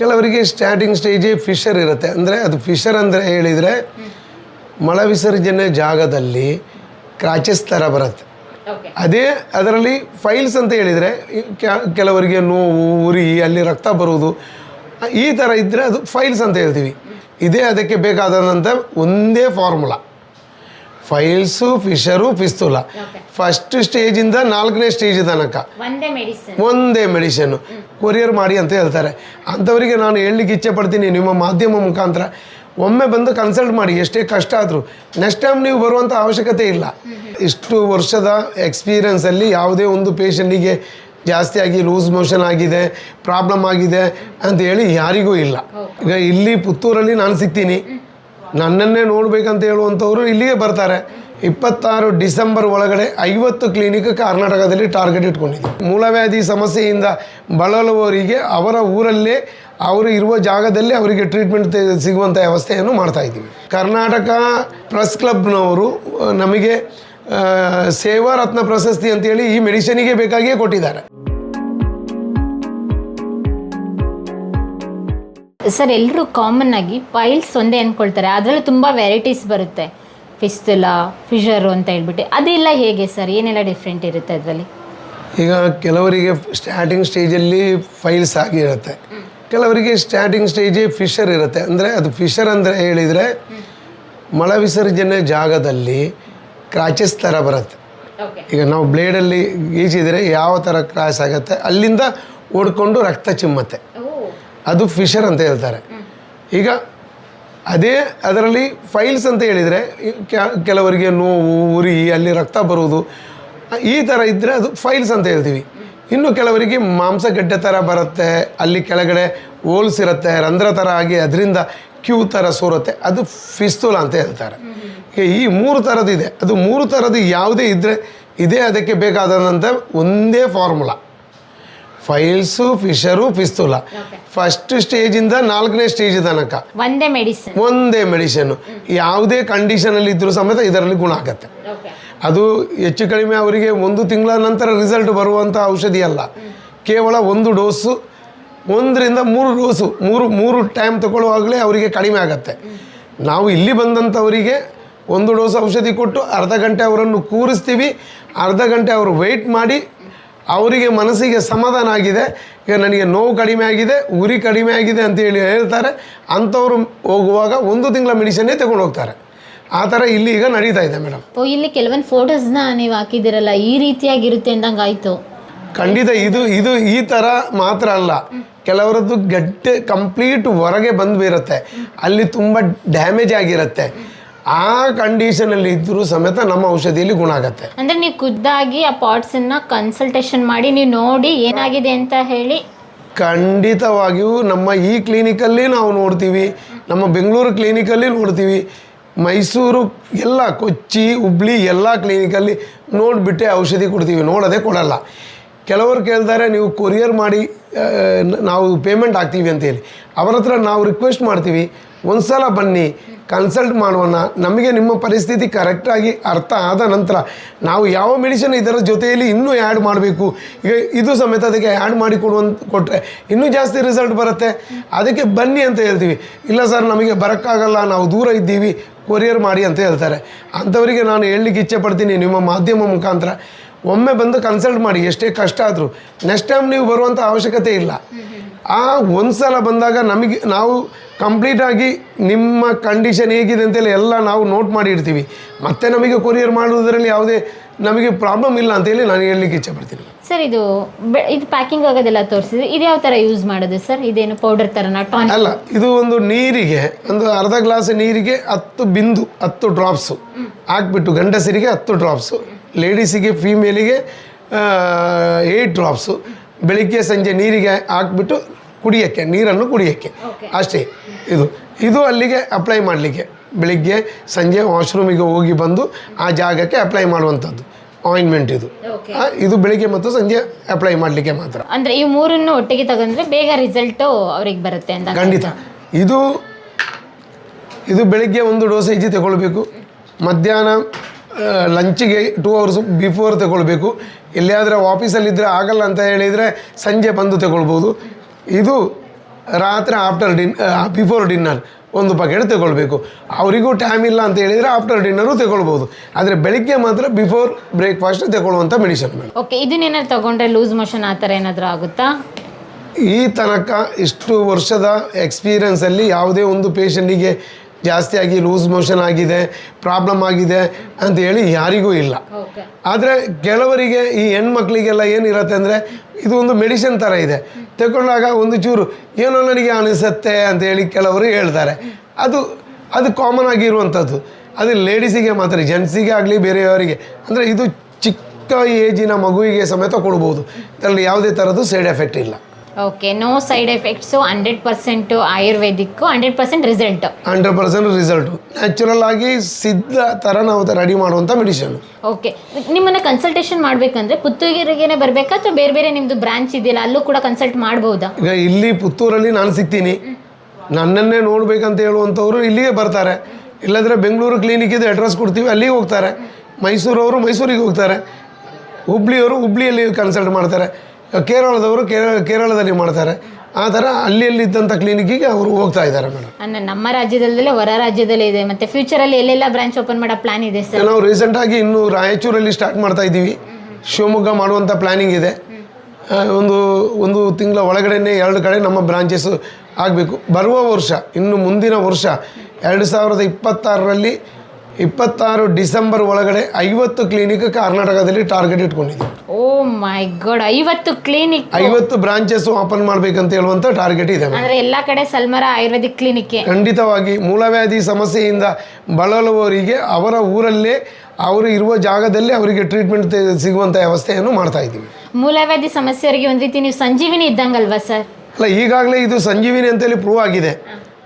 ಕೆಲವರಿಗೆ starting ಸ್ಟೇಜೇ Fisher ಇರುತ್ತೆ. ಅಂದರೆ ಅದು ಫಿಶರ್ ಅಂದರೆ ಹೇಳಿದರೆ ಮಳ ವಿಸರ್ಜನೆ ಜಾಗದಲ್ಲಿ ಕ್ರಾಚಸ್ ಥರ ಬರುತ್ತೆ. ಅದೇ ಅದರಲ್ಲಿ ಫೈಲ್ಸ್ ಅಂತ ಹೇಳಿದರೆ ಕೆಲವರಿಗೆ ನೋವು ಉರಿ ಅಲ್ಲಿ ರಕ್ತ ಬರುವುದು ಈ ಥರ ಇದ್ದರೆ ಅದು ಫೈಲ್ಸ್ ಅಂತ ಹೇಳ್ತೀವಿ. ಇದೇ ಅದಕ್ಕೆ ಬೇಕಾದಂಥ ಒಂದೇ formula piles fissure fistula. First ಸ್ಟೇಜಿಂದ ನಾಲ್ಕನೇ ಸ್ಟೇಜ್ ತನಕ. ಒಂದೇ ಮೆಡಿಸಿನ್ ಒಂದೇ ಮೆಡಿಷನ್ನು ಕೊರಿಯರ್ ಮಾಡಿ ಅಂತ ಹೇಳ್ತಾರೆ. ಅಂಥವರಿಗೆ ನಾನು ಹೇಳಲಿಕ್ಕೆ ಇಚ್ಛೆ ಪಡ್ತೀನಿ ನಿಮ್ಮ ಮಾಧ್ಯಮ ಮುಖಾಂತರ. ಒಮ್ಮೆ ಬಂದು ಕನ್ಸಲ್ಟ್ ಮಾಡಿ ಎಷ್ಟೇ ಕಷ್ಟ ಆದರೂ. ನೆಕ್ಸ್ಟ್ ಟೈಮ್ ನೀವು ಬರುವಂಥ ಅವಶ್ಯಕತೆ ಇಲ್ಲ. ಇಷ್ಟು ವರ್ಷದ ಎಕ್ಸ್ಪೀರಿಯನ್ಸಲ್ಲಿ ಯಾವುದೇ ಒಂದು ಪೇಷಂಟಿಗೆ ಜಾಸ್ತಿ ಆಗಿ ಲೂಸ್ ಮೋಷನ್ ಆಗಿದೆ ಪ್ರಾಬ್ಲಮ್ ಆಗಿದೆ ಅಂತ ಹೇಳಿ ಯಾರಿಗೂ ಇಲ್ಲ. ಈಗ ಇಲ್ಲಿ ಪುತ್ತೂರಲ್ಲಿ ನಾನು ಸಿಗ್ತೀನಿ. ನನ್ನನ್ನೇ ನೋಡಬೇಕಂತ ಹೇಳುವಂಥವ್ರು ಇಲ್ಲಿಗೆ ಬರ್ತಾರೆ. ಇಪ್ಪತ್ತಾರು ಡಿಸೆಂಬರ್ ಒಳಗಡೆ ಐವತ್ತು ಕ್ಲಿನಿಕ್ ಕರ್ನಾಟಕದಲ್ಲಿ ಟಾರ್ಗೆಟ್ ಇಟ್ಕೊಂಡಿದ್ದೆ ಮೂಲವ್ಯಾಧಿ ಸಮಸ್ಯೆಯಿಂದ ಬಳಲುವವರಿಗೆ ಅವರ ಊರಲ್ಲೇ ಅವರು ಇರುವ ಜಾಗದಲ್ಲಿ ಅವರಿಗೆ ಟ್ರೀಟ್ಮೆಂಟ್ ಸಿಗುವಂಥ ವ್ಯವಸ್ಥೆಯನ್ನು ಮಾಡ್ತಾ ಇದ್ದೀವಿ. ಕರ್ನಾಟಕ ಪ್ರೆಸ್ ಕ್ಲಬ್ನವರು ನಮಗೆ ಸೇವಾ ರತ್ನ ಪ್ರಶಸ್ತಿ ಅಂತೇಳಿ ಈ ಮೆಡಿಸಿನಿಗೆ ಬೇಕಾಗಿಯೇ ಕೊಟ್ಟಿದ್ದಾರೆ. ಸರ್ ಎಲ್ಲರೂ ಕಾಮನ್ ಆಗಿ ಫೈಲ್ಸ್ ಒಂದೇ ಅಂದ್ಕೊಳ್ತಾರೆ ಅದರಲ್ಲಿ ತುಂಬ ವೆರೈಟೀಸ್ ಬರುತ್ತೆ. ಫಿಸ್ತುಲ ಫಿಶರು ಅಂತ ಹೇಳ್ಬಿಟ್ಟು. ಅದೆಲ್ಲ ಹೇಗೆ ಸರ್? ಏನೆಲ್ಲ ಡಿಫ್ರೆಂಟ್ ಇರುತ್ತೆ ಅದರಲ್ಲಿ? ಈಗ ಕೆಲವರಿಗೆ ಸ್ಟಾರ್ಟಿಂಗ್ ಸ್ಟೇಜಲ್ಲಿ ಫೈಲ್ಸ್ ಆಗಿರುತ್ತೆ ಕೆಲವರಿಗೆ ಸ್ಟಾರ್ಟಿಂಗ್ ಸ್ಟೇಜೇ ಫಿಶರ್ ಇರುತ್ತೆ. ಅಂದರೆ ಅದು ಫಿಶರ್ ಅಂದರೆ ಹೇಳಿದರೆ ಮಳ ವಿಸರ್ಜನೆ ಜಾಗದಲ್ಲಿ ಕ್ರಾಚಸ್ ಥರ ಬರುತ್ತೆ. ಈಗ ನಾವು ಬ್ಲೇಡಲ್ಲಿ ಗೀಚಿದರೆ ಯಾವ ಥರ ಕ್ರಾಸ್ ಆಗುತ್ತೆ? ಅಲ್ಲಿಂದ ಓಡ್ಕೊಂಡು ರಕ್ತ ಚಿಮ್ಮತ್ತೆ. ಅದು ಫಿಶರ್ ಅಂತ ಹೇಳ್ತಾರೆ. ಈಗ ಅದೇ ಅದರಲ್ಲಿ ಫೈಲ್ಸ್ ಅಂತ ಹೇಳಿದರೆ ಕೆಲವರಿಗೆ ನೋವು, ಉರಿ, ಅಲ್ಲಿ ರಕ್ತ ಬರುವುದು, ಈ ಥರ ಇದ್ದರೆ ಅದು ಫೈಲ್ಸ್ ಅಂತ ಹೇಳ್ತೀವಿ. ಇನ್ನು ಕೆಲವರಿಗೆ ಮಾಂಸಗಡ್ಡೆ ಥರ ಬರುತ್ತೆ, ಅಲ್ಲಿ ಕೆಳಗಡೆ ಹೋಲ್ಸ್ ಇರುತ್ತೆ, ರಂಧ್ರ ಥರ ಆಗಿ ಅದರಿಂದ ಕ್ಯೂ ಥರ ಸೋರುತ್ತೆ, ಅದು ಫಿಸ್ತೂಲ ಅಂತ ಹೇಳ್ತಾರೆ. ಈ ಮೂರು ಥರದಿದೆ ಅದು ಮೂರು ಥರದ್ದು ಯಾವುದೇ ಇದ್ದರೆ ಇದೇ ಅದಕ್ಕೆ ಬೇಕಾದಂಥ ಒಂದೇ formula. Piles fissure fistula. First ಸ್ಟೇಜಿಂದ ನಾಲ್ಕನೇ ಸ್ಟೇಜ್ ತನಕ. ಒಂದೇ ಮೆಡಿಸಿನ್. ಒಂದೇ ಮೆಡಿಸಿನ್ ಯಾವುದೇ ಕಂಡೀಷನಲ್ಲಿ ಇದ್ರೂ ಸಮೇತ ಇದರಲ್ಲಿ ಗುಣ ಆಗುತ್ತೆ. ಅದು ಹೆಚ್ಚು ಕಡಿಮೆ ಅವರಿಗೆ ಒಂದು ತಿಂಗಳ ನಂತರ ರಿಸಲ್ಟ್ ಬರುವಂಥ ಔಷಧಿ ಅಲ್ಲ. ಕೇವಲ ಒಂದು ಡೋಸು ಒಂದರಿಂದ ಮೂರು ಡೋಸು ಮೂರು ಮೂರು ಟೈಮ್ ತಗೊಳ್ಳುವಾಗಲೇ ಅವರಿಗೆ ಕಡಿಮೆ ಆಗುತ್ತೆ. ನಾವು ಇಲ್ಲಿ ಬಂದಂಥವರಿಗೆ ಒಂದು ಡೋಸ್ ಔಷಧಿ ಕೊಟ್ಟು ಅರ್ಧ ಗಂಟೆ ಅವರನ್ನು ಕೂರಿಸ್ತೀವಿ. ಅರ್ಧ ಗಂಟೆ ಅವರು ವೆಯ್ಟ್ ಮಾಡಿ ಅವರಿಗೆ ಮನಸ್ಸಿಗೆ ಸಮಾಧಾನ ಆಗಿದೆ. ಈಗ ನನಗೆ ನೋವು ಕಡಿಮೆ ಆಗಿದೆ ಉರಿ ಕಡಿಮೆ ಆಗಿದೆ ಅಂತೇಳಿ ಹೇಳ್ತಾರೆ. ಅಂಥವ್ರು ಹೋಗುವಾಗ ಒಂದು ತಿಂಗಳ ಮೆಡಿಸನ್ನೇ ತಗೊಂಡು ಹೋಗ್ತಾರೆ. ಆ ಥರ ಇಲ್ಲಿ ಈಗ ನಡೀತಾ ಇದೆ ಮೇಡಮ್. ಓ ಇಲ್ಲಿ ಕೆಲವೊಂದು ಫೋಟೋಸ್ನ ನೀವು ಹಾಕಿದ್ದೀರಲ್ಲ ಈ ರೀತಿಯಾಗಿರುತ್ತೆ ಅಂದಂಗೆ ಆಯಿತು. ಖಂಡಿತ ಇದು ಇದು ಈ ಥರ ಮಾತ್ರ ಅಲ್ಲ. ಕೆಲವರದ್ದು ಗಟ್ಟಿ ಕಂಪ್ಲೀಟ್ ಹೊರಗೆ ಬಂದು ಬೀರುತ್ತೆ ಅಲ್ಲಿ ತುಂಬ ಡ್ಯಾಮೇಜ್ ಆಗಿರುತ್ತೆ. ಆ ಕಂಡೀಷನಲ್ಲಿ ಇದ್ದರೂ ಸಮೇತ ನಮ್ಮ ಔಷಧಿಯಲ್ಲಿ ಗುಣ ಆಗತ್ತೆ. ಅಂದ್ರೆ ನೀವು ಖುದ್ದಾಗಿ ಆ ಪಾರ್ಟ್ಸನ್ನು ಕನ್ಸಲ್ಟೇಷನ್ ಮಾಡಿ ನೀವು ನೋಡಿ ಏನಾಗಿದೆ ಅಂತ ಹೇಳಿ. ಖಂಡಿತವಾಗಿಯೂ ನಮ್ಮ ಈ ಕ್ಲಿನಿಕಲ್ಲಿ ನಾವು ನೋಡ್ತೀವಿ ನಮ್ಮ ಬೆಂಗಳೂರು ಕ್ಲಿನಿಕಲ್ಲಿ ನೋಡ್ತೀವಿ ಮೈಸೂರು ಎಲ್ಲ ಕೊಚ್ಚಿ ಹುಬ್ಳಿ ಎಲ್ಲ ಕ್ಲಿನಿಕಲ್ಲಿ ನೋಡಿಬಿಟ್ಟೆ ಔಷಧಿ ಕೊಡ್ತೀವಿ ನೋಡೋದೇ ಕೊಡಲ್ಲ. ಕೆಲವರು ಕೇಳ್ತಾರೆ ನೀವು ಕೊರಿಯರ್ ಮಾಡಿ ನಾವು ಪೇಮೆಂಟ್ ಹಾಕ್ತೀವಿ ಅಂತೇಳಿ ಅವರ ಹತ್ರ ನಾವು ರಿಕ್ವೆಸ್ಟ್ ಮಾಡ್ತೀವಿ ಒಂದು ಸಲ ಬನ್ನಿ, ಕನ್ಸಲ್ಟ್ ಮಾಡೋಣ ನಮಗೆ ನಿಮ್ಮ ಪರಿಸ್ಥಿತಿ ಕರೆಕ್ಟಾಗಿ ಅರ್ಥ ಆದ ನಂತರ ನಾವು ಯಾವ ಮೆಡಿಸಿನ್ ಇದರ ಜೊತೆಯಲ್ಲಿ ಇನ್ನೂ ಆ್ಯಡ್ ಮಾಡಬೇಕು. ಈಗ ಇದು ಸಮೇತ ಅದಕ್ಕೆ ಆ್ಯಡ್ ಮಾಡಿ ಕೊಡುವಂತ ಕೊಟ್ಟರೆ ಇನ್ನೂ ಜಾಸ್ತಿ ರಿಸಲ್ಟ್ ಬರುತ್ತೆ. ಅದಕ್ಕೆ ಬನ್ನಿ ಅಂತ ಹೇಳ್ತೀವಿ. ಇಲ್ಲ ಸರ್ ನಮಗೆ ಬರೋಕ್ಕಾಗಲ್ಲ, ನಾವು ದೂರ ಇದ್ದೀವಿ ಕೊರಿಯರ್ ಮಾಡಿ ಅಂತ ಹೇಳ್ತಾರೆ. ಅಂಥವರಿಗೆ ನಾನು ಹೇಳಲಿಕ್ಕೆ ಇಚ್ಛೆ ಪಡ್ತೀನಿ ನಿಮ್ಮ ಮಾಧ್ಯಮ ಮುಖಾಂತರ. ಒಮ್ಮೆ ಬಂದು ಕನ್ಸಲ್ಟ್ ಮಾಡಿ, ಎಷ್ಟೇ ಕಷ್ಟ ಆದರೂ. ನೆಕ್ಸ್ಟ್ ಟೈಮ್ ನೀವು ಬರುವಂಥ ಅವಶ್ಯಕತೆ ಇಲ್ಲ. ಆ ಒಂದು ಸಲ ಬಂದಾಗ ನಮಗೆ ನಾವು ಕಂಪ್ಲೀಟಾಗಿ ನಿಮ್ಮ ಕಂಡೀಷನ್ ಹೇಗಿದೆ ಅಂತೇಳಿ ಎಲ್ಲ ನಾವು ನೋಟ್ ಮಾಡಿ ಇಡ್ತೀವಿ. ಮತ್ತೆ ನಮಗೆ ಕೊರಿಯರ್ ಮಾಡುವುದರಲ್ಲಿ ಯಾವುದೇ ನಮಗೆ ಪ್ರಾಬ್ಲಮ್ ಇಲ್ಲ ಅಂತೇಳಿ ನಾನು ಹೇಳಲಿಕ್ಕೆ ಇಚ್ಛೆ ಪಡ್ತೀನಿ. ಸರ್ ಇದು ಬೆ- ಇದು ಪ್ಯಾಕಿಂಗ್ ಆಗೋದೆಲ್ಲ ತೋರಿಸಿದ್ರೆ. ಇದು ಯಾವ ಥರ ಯೂಸ್ ಮಾಡೋದು ಸರ್ ಇದೇನು ಪೌಡರ್ ಥರ ಟಾನಿಕ್ ಅಲ್ಲ ಇದು ಒಂದು ನೀರಿಗೆ ಒಂದು ಅರ್ಧ ಗ್ಲಾಸ್ ನೀರಿಗೆ ಹತ್ತು ಬಿಂದು ಹತ್ತು ಡ್ರಾಪ್ಸು ಹಾಕ್ಬಿಟ್ಟು ಗಂಡಸರಿಗೆ ಹತ್ತು ಡ್ರಾಪ್ಸು ಲೇಡೀಸಿಗೆ ಫೀಮೇಲಿಗೆ ಏಯ್ಟ್ ಡ್ರಾಪ್ಸು ಬೆಳಿಗ್ಗೆ ಸಂಜೆ ನೀರಿಗೆ ಹಾಕ್ಬಿಟ್ಟು ಕುಡಿಯೋಕ್ಕೆ ನೀರನ್ನು ಕುಡಿಯೋಕ್ಕೆ. ಅಷ್ಟೇ. ಇದು ಇದು ಅಲ್ಲಿಗೆ ಅಪ್ಲೈ ಮಾಡಲಿಕ್ಕೆ. ಬೆಳಿಗ್ಗೆ ಸಂಜೆ ವಾಶ್ರೂಮಿಗೆ ಹೋಗಿ ಬಂದು ಆ ಜಾಗಕ್ಕೆ ಅಪ್ಲೈ ಮಾಡುವಂಥದ್ದು. ಆಯಿಂಟ್ಮೆಂಟ್ ಇದು. ಇದು ಬೆಳಿಗ್ಗೆ ಮತ್ತು ಸಂಜೆ ಅಪ್ಲೈ ಮಾಡಲಿಕ್ಕೆ ಮಾತ್ರ. ಅಂದರೆ ಈ ಮೂರನ್ನು ಒಟ್ಟಿಗೆ ತಗೊಂಡ್ರೆ ಬೇಗ ರಿಸಲ್ಟು ಅವ್ರಿಗೆ ಬರುತ್ತೆ ಅಂತ ಖಂಡಿತ. ಇದು ಇದು ಬೆಳಿಗ್ಗೆ ಒಂದು ಡೋಸೇಜ್ ತಗೊಳ್ಬೇಕು. ಮಧ್ಯಾಹ್ನ ಲಂಚಿಗೆ ಟೂ ಅವರ್ಸ್ ಬಿಫೋರ್ ತಗೊಳ್ಬೇಕು. ಎಲ್ಲಿಯಾದರೂ ಆಫೀಸಲ್ಲಿದ್ದರೆ ಆಗಲ್ಲ ಅಂತ ಹೇಳಿದರೆ ಸಂಜೆ ಬಂದು ತಗೊಳ್ಬೋದು. ಇದು ರಾತ್ರಿ ಆಫ್ಟರ್ ಡಿನ್ ಬಿಫೋರ್ ಡಿನ್ನರ್ ಒಂದು ಬಕೆಟ್ ತಗೊಳ್ಬೇಕು. ಅವರಿಗೂ ಟೈಮ್ ಇಲ್ಲ ಅಂತ ಹೇಳಿದರೆ ಆಫ್ಟರ್ ಡಿನ್ನರು ತಗೊಳ್ಬೋದು. ಆದರೆ ಬೆಳಿಗ್ಗೆ ಮಾತ್ರ ಬಿಫೋರ್ ಬ್ರೇಕ್ಫಾಸ್ಟ್ ತಗೊಳ್ಳುವಂಥ ಮೆಡಿಸಿನ್ ಓಕೆ ಇದನ್ನೇನಾದ್ರು ತಗೊಂಡ್ರೆ ಲೂಸ್ ಮೋಷನ್ ಆ ಥರ ಏನಾದರೂ ಆಗುತ್ತಾ? ಈ ತನಕ ಇಷ್ಟು ವರ್ಷದ ಎಕ್ಸ್ಪೀರಿಯನ್ಸಲ್ಲಿ ಯಾವುದೇ ಒಂದು ಪೇಷಂಟಿಗೆ ಜಾಸ್ತಿಯಾಗಿ ಲೂಸ್ ಮೋಷನ್ ಆಗಿದೆ ಪ್ರಾಬ್ಲಮ್ ಆಗಿದೆ ಅಂತ ಹೇಳಿ ಯಾರಿಗೂ ಇಲ್ಲ. ಆದರೆ ಕೆಲವರಿಗೆ ಈ ಹೆಣ್ಮಕ್ಳಿಗೆಲ್ಲ ಏನಿರುತ್ತೆ ಅಂದರೆ ಇದು ಒಂದು ಮೆಡಿಸಿನ್ ಥರ ಇದೆ. ತಗೊಂಡಾಗ ಒಂದು ಚೂರು ಏನೋ ನನಗೆ ಅನಿಸುತ್ತೆ ಅಂತ ಹೇಳಿ ಕೆಲವರು ಹೇಳ್ತಾರೆ. ಅದು ಅದು ಕಾಮನ್ ಆಗಿರುವಂಥದ್ದು. ಅದು ಲೇಡೀಸಿಗೆ ಮಾತ್ರ ಜೆಂಟ್ಸಿಗೆ ಆಗಲಿ ಬೇರೆಯವರಿಗೆ. ಅಂದರೆ ಇದು ಚಿಕ್ಕ ಏಜಿನ ಮಗುವಿಗೆ ಸಮೇತ ಕೊಡ್ಬೋದು. ಇದರಲ್ಲಿ ಯಾವುದೇ ಥರದ್ದು ಸೈಡ್ ಎಫೆಕ್ಟ್ ಇಲ್ಲ. Okay no side effects hundred percent ayurvedic hundred percent result hundred percent result natural ಆಗಿ ಸಿದ್ಧ ಥರ ನಾವು ರೆಡಿ ಮಾಡುವಂಥ ಮೆಡಿಷನ್ ಓಕೆ ನಿಮ್ಮನ್ನ ಕನ್ಸಲ್ಟೇಷನ್ ಮಾಡಬೇಕಂದ್ರೆ ಪುತ್ತೂರಿಗೆ ಬರಬೇಕಾ ಅಥವಾ ಬೇರೆ ಬೇರೆ ನಿಮ್ಮದು ಬ್ರಾಂಚ್ ಇದೆಯಲ್ಲ ಅಲ್ಲೂ ಕೂಡ ಕನ್ಸಲ್ಟ್ ಮಾಡಬಹುದಾ ಈಗ ಇಲ್ಲಿ ಪುತ್ತೂರಲ್ಲಿ ನಾನು ಸಿಗ್ತೀನಿ. ನನ್ನನ್ನೇ ನೋಡ್ಬೇಕಂತ ಹೇಳುವಂಥವ್ರು ಇಲ್ಲಿಗೆ ಬರ್ತಾರೆ. ಇಲ್ಲದ್ರೆ ಬೆಂಗಳೂರು ಕ್ಲಿನಿಕ್ಕಿದು ಅಡ್ರೆಸ್ ಕೊಡ್ತೀವಿ ಅಲ್ಲಿಗೆ ಹೋಗ್ತಾರೆ. ಮೈಸೂರವರು ಮೈಸೂರಿಗೆ ಹೋಗ್ತಾರೆ. ಹುಬ್ಳಿಯವರು ಹುಬ್ಳಿಯಲ್ಲಿ ಕನ್ಸಲ್ಟ್ ಮಾಡ್ತಾರೆ. ಕೇರಳದವರು ಕೇರಳ ಕೇರಳದಲ್ಲಿ ಮಾಡ್ತಾರೆ. ಆ ಥರ ಅಲ್ಲಿ ಇದ್ದಂಥ ಕ್ಲಿನಿಕ್ಕಿಗೆ ಅವರು ಹೋಗ್ತಾ ಇದ್ದಾರೆ ಮೇಡಮ್. ಅಂದ್ರೆ ನಮ್ಮ ರಾಜ್ಯದಲ್ಲೇ ಹೊರ ರಾಜ್ಯದಲ್ಲೇ ಇದೆ. ಮತ್ತೆ ಫ್ಯೂಚರಲ್ಲಿ ಎಲ್ಲೆಲ್ಲ ಬ್ರಾಂಚ್ ಓಪನ್ ಮಾಡೋ ಪ್ಲಾನ್ ಇದೆ ಸರ್? ನಾವು ರೀಸೆಂಟಾಗಿ ಇನ್ನು ರಾಯಚೂರಲ್ಲಿ ಸ್ಟಾರ್ಟ್ ಮಾಡ್ತಾ ಇದ್ದೀವಿ. ಶಿವಮೊಗ್ಗ ಮಾಡುವಂಥ ಪ್ಲ್ಯಾನಿಂಗ್ ಇದೆ. ಒಂದು ಒಂದು ತಿಂಗಳ ಒಳಗಡೆನೆ ಎರಡು ಕಡೆ ನಮ್ಮ ಬ್ರಾಂಚಸ್ ಆಗಬೇಕು. ಬರುವ ವರ್ಷ ಇನ್ನು ಮುಂದಿನ ವರ್ಷ ಎರಡು ಸಾವಿರದ ಇಪ್ಪತ್ತಾರರಲ್ಲಿ ಇಪ್ಪತ್ತಾರು ಡಿಸೆಂಬರ್ ಒಳಗಡೆ ಐವತ್ತು ಕ್ಲಿನಿಕ್ ಕರ್ನಾಟಕದಲ್ಲಿ ಟಾರ್ಗೆಟ್ ಇಟ್ಕೊಂಡಿದ್ದೀವಿ ಓ ಮೈ ಗಾಡ್ ಐವತ್ತು ಕ್ಲಿನಿಕ್ ಐವತ್ತು ಬ್ರಾಂಚಸ್ ಓಪನ್ ಮಾಡಬೇಕಂತ ಹೇಳುವಂತ ಟಾರ್ಗೆಟ್ ಇದೆ ಅಂದ್ರೆ ಎಲ್ಲಾ ಕಡೆ ಸಲ್ಮರ ಆಯುರ್ವೇದಿಕ್ ಕ್ಲಿನಿಕ್ ಖಂಡಿತವಾಗಿ ಮೂಲವ್ಯಾಧಿ ಸಮಸ್ಯೆಯಿಂದ ಬಳಲುವವರಿಗೆ ಅವರ ಊರಲ್ಲೇ ಅವರು ಇರುವ ಜಾಗದಲ್ಲಿ ಅವರಿಗೆ ಟ್ರೀಟ್ಮೆಂಟ್ ಸಿಗುವಂತ ವ್ಯವಸ್ಥೆಯನ್ನು ಮಾಡ್ತಾ ಇದ್ದೀವಿ. ಮೂಲವ್ಯಾಧಿ ಸಮಸ್ಯೆಯವರಿಗೆ ಒಂದ್ ರೀತಿ ನೀವು ಸಂಜೀವಿನಿ ಇದ್ದಂಗಲ್ವಾ ಸರ್? ಅಲ್ಲ ಈಗಾಗಲೇ ಇದು ಸಂಜೀವಿನಿ ಅಂತೇಳಿ ಪ್ರೂವ್ ಆಗಿದೆ.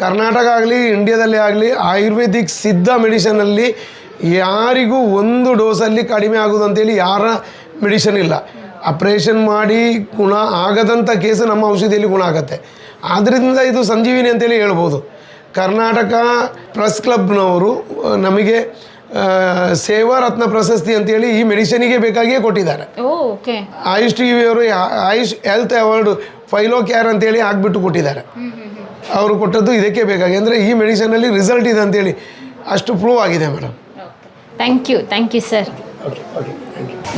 ಕರ್ನಾಟಕ ಆಗಲಿ ಇಂಡಿಯಾದಲ್ಲಿ ಆಗಲಿ ಆಯುರ್ವೇದಿಕ್ ಸಿದ್ಧ ಮೆಡಿಷನಲ್ಲಿ ಯಾರಿಗೂ ಒಂದು ಡೋಸಲ್ಲಿ ಕಡಿಮೆ ಆಗೋದು ಅಂತೇಳಿ ಯಾರ ಮೆಡಿಷನ್ ಇಲ್ಲ. ಆಪ್ರೇಷನ್ ಮಾಡಿ ಗುಣ ಆಗದಂಥ ಕೇಸು ನಮ್ಮ ಔಷಧಿಯಲ್ಲಿ ಗುಣ ಆಗುತ್ತೆ. ಆದ್ದರಿಂದ ಇದು ಸಂಜೀವಿನಿ ಅಂತೇಳಿ ಹೇಳ್ಬೋದು. ಕರ್ನಾಟಕ ಪ್ರೆಸ್ ಕ್ಲಬ್ನವರು ನಮಗೆ ಸೇವಾ ರತ್ನ ಪ್ರಶಸ್ತಿ ಅಂತೇಳಿ ಈ ಮೆಡಿಷನಿಗೆ ಬೇಕಾಗಿಯೇ ಕೊಟ್ಟಿದ್ದಾರೆ. ಆಯುಷ್ ಟಿ ವಿಯವರು ಆಯುಷ್ ಹೆಲ್ತ್ ಅವಾರ್ಡ್ ಫೈಲೋ ಕೇರ್ ಅಂತೇಳಿ ಹಾಕ್ಬಿಟ್ಟು ಕೊಟ್ಟಿದ್ದಾರೆ. ಅವರು ಕೊಟ್ಟದ್ದು ಇದಕ್ಕೆ ಬೇಕಾಗಿ. ಅಂದರೆ ಈ ಮೆಡಿಸನಲ್ಲಿ ರಿಸಲ್ಟ್ ಇದೆ ಅಂತೇಳಿ ಅಷ್ಟು ಪ್ರೂವ್ ಆಗಿದೆ madam thank you thank you sir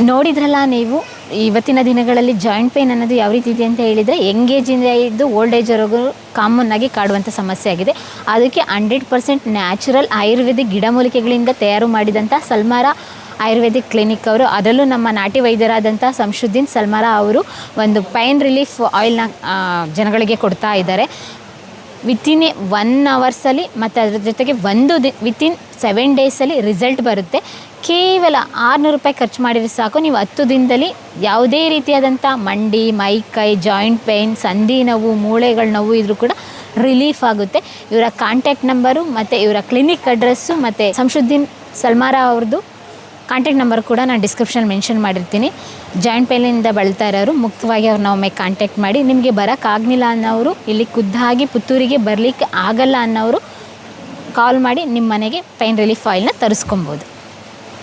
ನೋಡಿದ್ರಲ್ಲ ನೀವು ಇವತ್ತಿನ ದಿನಗಳಲ್ಲಿ ಜಾಯಿಂಟ್ ಪೇನ್ ಅನ್ನೋದು ಯಾವ ರೀತಿ ಇದೆ ಅಂತ ಹೇಳಿದರೆ ಎಂಗೇಜಿಂದ ಹಿಡಿದು ಓಲ್ಡ್ ಏಜ್ವರೆಗೂ ಕಾಮನ್ ಆಗಿ ಕಾಡುವಂಥ ಸಮಸ್ಯೆ ಆಗಿದೆ. ಅದಕ್ಕೆ ಹಂಡ್ರೆಡ್ ಪರ್ಸೆಂಟ್ ನ್ಯಾಚುರಲ್ ಆಯುರ್ವೇದಿಕ್ ಗಿಡಮೂಲಿಕೆಗಳಿಂದ ತಯಾರು ಮಾಡಿದಂಥ ಸಲ್ಮಾರ ಆಯುರ್ವೇದಿಕ್ ಕ್ಲಿನಿಕ್ ಅವರು ಅದರಲ್ಲೂ ನಮ್ಮ ನಾಟಿ ವೈದ್ಯರಾದಂಥ ಸಂಶುದ್ದೀನ್ ಸಲ್ಮಾರ ಅವರು ಒಂದು ಪೈನ್ ರಿಲೀಫ್ ಆಯಿಲ್ನ ಜನಗಳಿಗೆ ಕೊಡ್ತಾ ಇದ್ದಾರೆ. ವಿತಿನ್ ಒನ್ ಅವರ್ಸಲ್ಲಿ ಮತ್ತು ಅದರ ಜೊತೆಗೆ ಒಂದು ದಿ ವಿತಿನ್ ಸೆವೆನ್ ಡೇಸಲ್ಲಿ ರಿಸಲ್ಟ್ ಬರುತ್ತೆ. ಕೇವಲ ಆರುನೂರು ರೂಪಾಯಿ ಖರ್ಚು ಮಾಡಿದರೆ ಸಾಕು. ನೀವು ಹತ್ತು ದಿನದಲ್ಲಿ ಯಾವುದೇ ರೀತಿಯಾದಂಥ ಮಂಡಿ, ಮೈ ಕೈ ಜಾಯಿಂಟ್ ಪೇಯ್ನ್ ಸಂಧಿ ನೋವು, ಮೂಳೆಗಳ ನೋವು ಇದ್ರೂ ಕೂಡ ರಿಲೀಫ್ ಆಗುತ್ತೆ. ಇವರ ಕಾಂಟ್ಯಾಕ್ಟ್ ನಂಬರು ಮತ್ತು ಇವರ ಕ್ಲಿನಿಕ್ ಅಡ್ರೆಸ್ಸು ಮತ್ತು ಸಂಶುದ್ದೀನ್ ಸಲ್ಮಾರ ಅವ್ರದ್ದು ಕಾಂಟ್ಯಾಕ್ಟ್ ನಂಬರ್ ಕೂಡ ನಾನು ಡಿಸ್ಕ್ರಿಪ್ಷನ್ ಮೆನ್ಷನ್ ಮಾಡಿರ್ತೀನಿ. ಜಾಯಿಂಟ್ ಪೇಲಿಂದ ಬಳಲ್ತಾ ಇರೋರು ಮುಕ್ತವಾಗಿ ಅವ್ರನ್ನ ಒಮ್ಮೆ ಕಾಂಟ್ಯಾಕ್ಟ್ ಮಾಡಿ. ನಿಮಗೆ ಬರೋಕ್ಕಾಗಲಿಲ್ಲ ಅನ್ನೋರು ಇಲ್ಲಿ ಖುದ್ದಾಗಿ ಪುತ್ತೂರಿಗೆ ಬರಲಿಕ್ಕೆ ಆಗಲ್ಲ ಅನ್ನೋರು ಕಾಲ್ ಮಾಡಿ ನಿಮ್ಮ ಮನೆಗೆ ಪೈನ್ ರಿಲೀಫ್ ಆಯಿಲ್ನ ತರಿಸ್ಕೊಬೋದು.